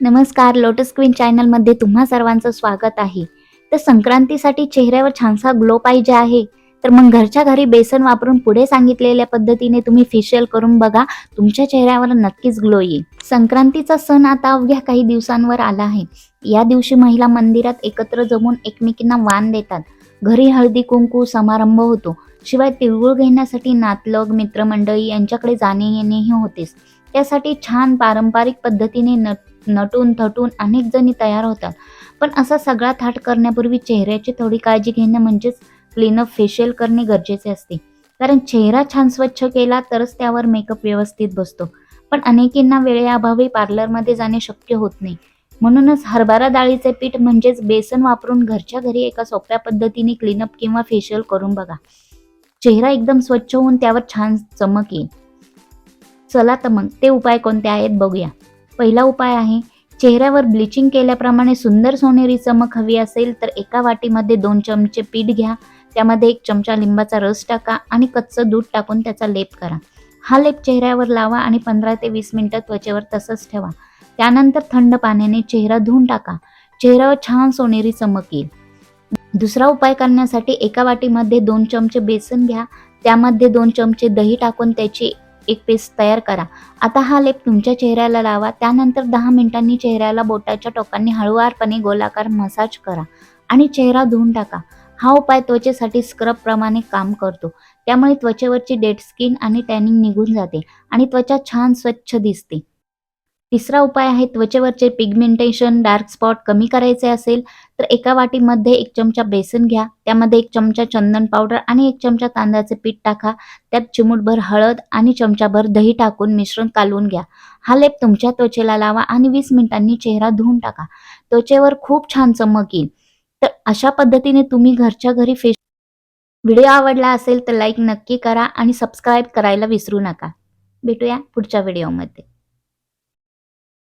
नमस्कार lotus queen चॅनलमध्ये तुम्हा सर्वांचं स्वागत आहे. तर संक्रांतीसाठी चेहऱ्यावर छानसा ग्लो पाहिजे आहे. तर मग घरच्या घरी बेसन वापरून पुढे सांगितलेल्या पद्धतीने तुम्ही फेशियल करून बघा. तुमच्या चेहऱ्यावर नक्कीच ग्लो येईल. संक्रांतीचा सण आता अवघ्या काही दिवसांवर आला आहे. या दिवशी महिला मंदिरात एकत्र जमून एकमेकींना वाण देतात. घरी हळदी कुंकू समारंभ होतो. शिवाय तिळगुळ घेण्यासाठी नातलग मित्रमंडळी यांच्याकडे जाणे येणेही होतेच. त्यासाठी छान पारंपरिक पद्धतीने नट नटून थटून अनेक जणी तयार होतात. पण असा सगळा थाट करण्यापूर्वी चेहऱ्याची थोडी काळजी घेणं म्हणजेच क्लीनअप फेशियल करणे गरजेचे असते. कारण चेहरा छान स्वच्छ केला तरच त्यावर मेकअप व्यवस्थित बसतो. पण अनेकींना वेळेअभावी पार्लरमध्ये जाणे शक्य होत नाही. म्हणूनच हरभरा डाळीचे पीठ म्हणजेच बेसन वापरून घरच्या घरी एका सोप्या पद्धतीने क्लीनअप किंवा फेशियल करून बघा. चेहरा एकदम स्वच्छ होऊन त्यावर छान चमक येईल. चला तर मग ते उपाय कोणते आहेत बघूया. पहिला उपाय आहे चेहऱ्यावर ब्लिचिंग केल्याप्रमाणे सुंदर सोनेरी चमक हवी असेल तर एका वाटीमध्ये दोन चमचे पीठ घ्या त्यामध्ये एक चमचा लिंबाचा रस टाका आणि कच्चं दूध टाकून त्याचा लेप करा. हा लेप चेहऱ्यावर लावा आणि पंधरा ते वीस मिनटं त्वचेवर तसंच ठेवा. त्यानंतर थंड पाण्याने चेहरा धुवून टाका. चेहऱ्यावर छान सोनेरी चमक येईल. दुसरा उपाय करण्यासाठी एका वाटीमध्ये दोन चमचे बेसन घ्या त्यामध्ये दोन चमचे दही टाकून त्याची एक पेस्ट तयार करा. आता हा लेप तुमच्या चेहऱ्याला लावा. त्यानंतर दहा मिनिटांनी चेहऱ्याला बोटाच्या टोकांनी हळुवारपणे गोलाकार मसाज करा आणि चेहरा धुवून टाका. हा उपाय त्वचेसाठी स्क्रब प्रमाणे काम करतो. त्यामुळे त्वचेवरची डेड स्किन आणि टॅनिंग निघून जाते आणि त्वचा छान स्वच्छ दिसते. तिसरा उपाय आहे त्वचेवरचे पिगमेंटेशन डार्क स्पॉट कमी करायचे असेल तर एका वाटीमध्ये एक चमचा बेसन घ्या. त्यामध्ये एक चमचा चंदन पावडर आणि एक चमचा तांदळाचे पीठ टाका. त्यात चिमूटभर हळद आणि चमचाभर दही टाकून मिश्रण कालवून घ्या. हा लेप तुमच्या त्वचेला लावा आणि वीस मिनिटांनी चेहरा धुवून टाका. त्वचेवर खूप छान चमक येईल. तर अशा पद्धतीने तुम्ही घरच्या घरी फेस व्हिडिओ आवडला असेल तर लाईक नक्की करा आणि सबस्क्राईब करायला विसरू नका. भेटूया पुढच्या व्हिडिओमध्ये